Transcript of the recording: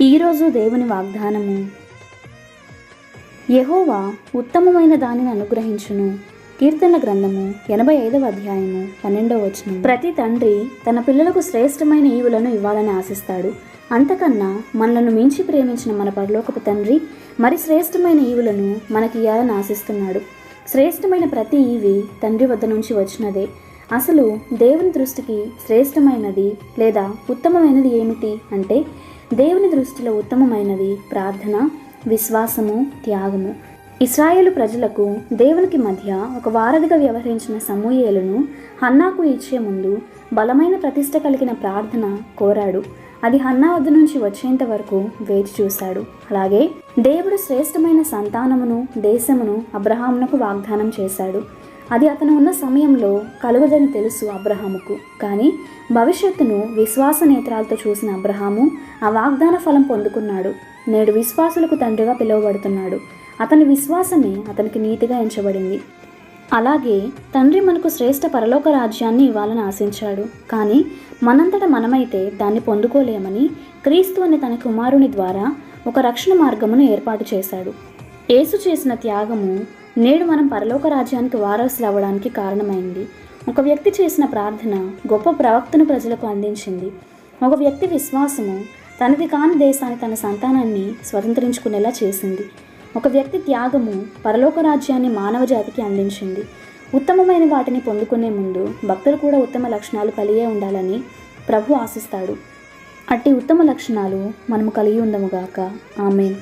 ఈరోజు దేవుని వాగ్దానము. యెహోవా ఉత్తమమైన దానిని అనుగ్రహించును. కీర్తనల గ్రంథము ఎనభై ఐదవ అధ్యాయము పన్నెండవ వచనం ప్రతి తండ్రి తన పిల్లలకు శ్రేష్టమైన ఈవులను ఇవ్వాలని ఆశిస్తాడు. అంతకన్నా మనలను మించి ప్రేమించిన మన పరలోకపు తండ్రి మరి శ్రేష్టమైన ఈవులను మనకి ఇవ్వాలని ఆశిస్తున్నాడు. శ్రేష్టమైన ప్రతి ఈవి తండ్రి వద్ద నుంచి వచ్చినదే. అసలు దేవుని దృష్టికి శ్రేష్టమైనది లేదా ఉత్తమమైనది ఏమిటి అంటే దేవుని దృష్టిలో ఉత్తమమైనవి ప్రార్థన విశ్వాసము త్యాగము. ఇస్రాయేలు ప్రజలకు దేవునికి మధ్య ఒక వారధిగా వ్యవహరించిన సమూయేలును హన్నాకు ఇచ్చే ముందు బలమైన ప్రతిష్ట కలిగిన ప్రార్థన కోరాడు. అది హన్నా వద్ద నుంచి వచ్చేంత వరకు వేచి చూశాడు. అలాగే దేవుడు శ్రేష్టమైన సంతానమును దేశమును అబ్రహామునకు వాగ్దానం చేశాడు. అది అతను ఉన్న సమయంలో కలుగదని తెలుసు అబ్రహాముకు. కానీ భవిష్యత్తును విశ్వాస నేత్రాలతో చూసిన అబ్రహాము ఆ వాగ్దాన ఫలం పొందుకున్నాడు. నేడు విశ్వాసులకు తండ్రిగా పిలువబడుతున్నాడు. అతని విశ్వాసమే అతనికి నీతిగా ఎంచబడింది. అలాగే తండ్రి మనకు శ్రేష్ఠ పరలోక రాజ్యాన్ని ఇవ్వాలని ఆశించాడు. కానీ మనంతట మనమైతే దాన్ని పొందుకోలేమని క్రీస్తు అనే తన కుమారుని ద్వారా ఒక రక్షణ మార్గమును ఏర్పాటు చేశాడు. యేసు చేసిన త్యాగము నేడు మనం పరలోక రాజ్యానికి వారసులు అవ్వడానికి కారణమైంది. ఒక వ్యక్తి చేసిన ప్రార్థన గొప్ప ప్రవక్తను ప్రజలకు అందించింది. ఒక వ్యక్తి విశ్వాసము తనది కాని దేశాన్ని తన సంతానాన్ని స్వతంత్రించుకునేలా చేసింది. ఒక వ్యక్తి త్యాగము పరలోక రాజ్యాన్ని మానవ జాతికి అందించింది. ఉత్తమమైన వాటిని పొందుకునే ముందు భక్తులు కూడా ఉత్తమ లక్షణాలు కలిగే ఉండాలని ప్రభు ఆశిస్తాడు. అట్టి ఉత్తమ లక్షణాలు మనము కలిగి ఉందముగాక ఆమెన్.